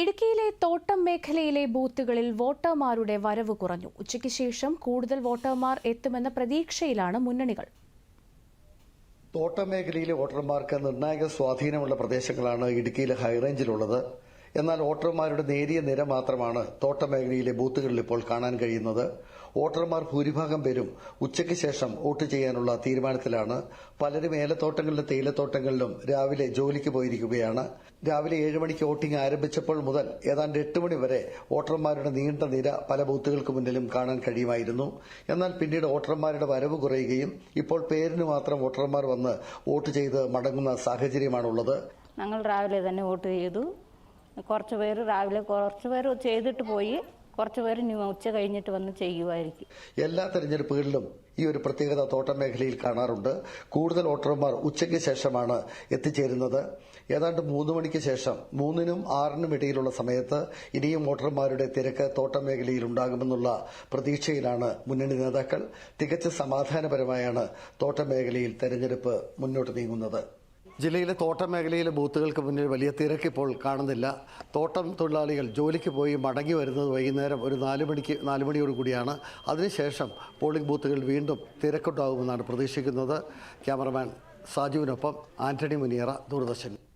ഇടുക്കിയിലെ തോട്ടം മേഖലയിലെ ബൂത്തുകളിൽ വോട്ടർമാരുടെ വരവ് കുറഞ്ഞു. ഉച്ചയ്ക്ക് ശേഷം കൂടുതൽ വോട്ടർമാർ എത്തുമെന്ന പ്രതീക്ഷയിലാണ് മുന്നണികൾ. തോട്ടം മേഖലയിലെ വോട്ടർമാർക്ക് നിർണായക സ്വാധീനമുള്ള പ്രദേശങ്ങളാണ് ഇടുക്കിയിലെ ഹൈറേഞ്ചിലുള്ളത്. എന്നാൽ വോട്ടർമാരുടെ നേരിയ നിര മാത്രമാണ് തോട്ടമേഖലയിലെ ബൂത്തുകളിൽ ഇപ്പോൾ കാണാൻ കഴിയുന്നത്. വോട്ടർമാർ ഭൂരിഭാഗം പേരും ഉച്ചയ്ക്ക് ശേഷം വോട്ട് ചെയ്യാനുള്ള തീരുമാനത്തിലാണ്. പലരും ഏലത്തോട്ടങ്ങളിലും തേയിലത്തോട്ടങ്ങളിലും രാവിലെ ജോലിക്ക് പോയിരിക്കുകയാണ്. രാവിലെ ഏഴ് മണിക്ക് വോട്ടിംഗ് ആരംഭിച്ചപ്പോൾ മുതൽ ഏതാണ്ട് എട്ട് മണി വരെ വോട്ടർമാരുടെ നീണ്ട നിര പല ബൂത്തുകൾക്ക് മുന്നിലും കാണാൻ കഴിയുമായിരുന്നു. എന്നാൽ പിന്നീട് വോട്ടർമാരുടെ വരവ് കുറയുകയും ഇപ്പോൾ പേരിന് മാത്രം വോട്ടർമാർ വന്ന് വോട്ട് ചെയ്ത് മടങ്ങുന്ന സാഹചര്യമാണുള്ളത്. ഞങ്ങൾ രാവിലെ തന്നെ വോട്ട് ചെയ്തു. കുറച്ച് പേര് രാവിലെ കുറച്ച് പേര് ചെയ്തിട്ട് പോയി കുറച്ച് പേര് ഉച്ച കഴിഞ്ഞിട്ട് വന്ന് ചെയ്യുമായിരിക്കും. എല്ലാ തെരഞ്ഞെടുപ്പുകളിലും ഈ ഒരു പ്രത്യേകത തോട്ടം മേഖലയിൽ കാണാറുണ്ട്. കൂടുതൽ വോട്ടർമാർ ഉച്ചയ്ക്ക് ശേഷമാണ് എത്തിച്ചേരുന്നത്. ഏതാണ്ട് മൂന്ന് മണിക്ക് ശേഷം മൂന്നിനും ആറിനും ഇടയിലുള്ള സമയത്ത് ഇനിയും വോട്ടർമാരുടെ തിരക്ക് തോട്ടം മേഖലയിൽ ഉണ്ടാകുമെന്നുള്ള പ്രതീക്ഷയിലാണ് മുന്നണി നേതാക്കൾ. തികച്ച സമാധാനപരമായാണ് തോട്ടം മേഖലയിൽ തെരഞ്ഞെടുപ്പ് മുന്നോട്ട് നീങ്ങുന്നത്. ജില്ലയിലെ തോട്ടം മേഖലയിലെ ബൂത്തുകൾക്ക് മുന്നിൽ വലിയ തിരക്കിപ്പോൾ കാണുന്നില്ല. തോട്ടം തൊഴിലാളികൾ ജോലിക്ക് പോയി മടങ്ങി വരുന്നത് വൈകുന്നേരം ഒരു നാല് മണിക്ക് നാല് മണിയോട് കൂടിയാണ്. അതിനുശേഷം പോളിംഗ് ബൂത്തുകൾ വീണ്ടും തിരക്കുണ്ടാകുമെന്നാണ് പ്രതീക്ഷിക്കുന്നത്. ക്യാമറമാൻ സാജുവിനൊപ്പം ആന്റണി മുനിയറ ദൂരദർശൻ.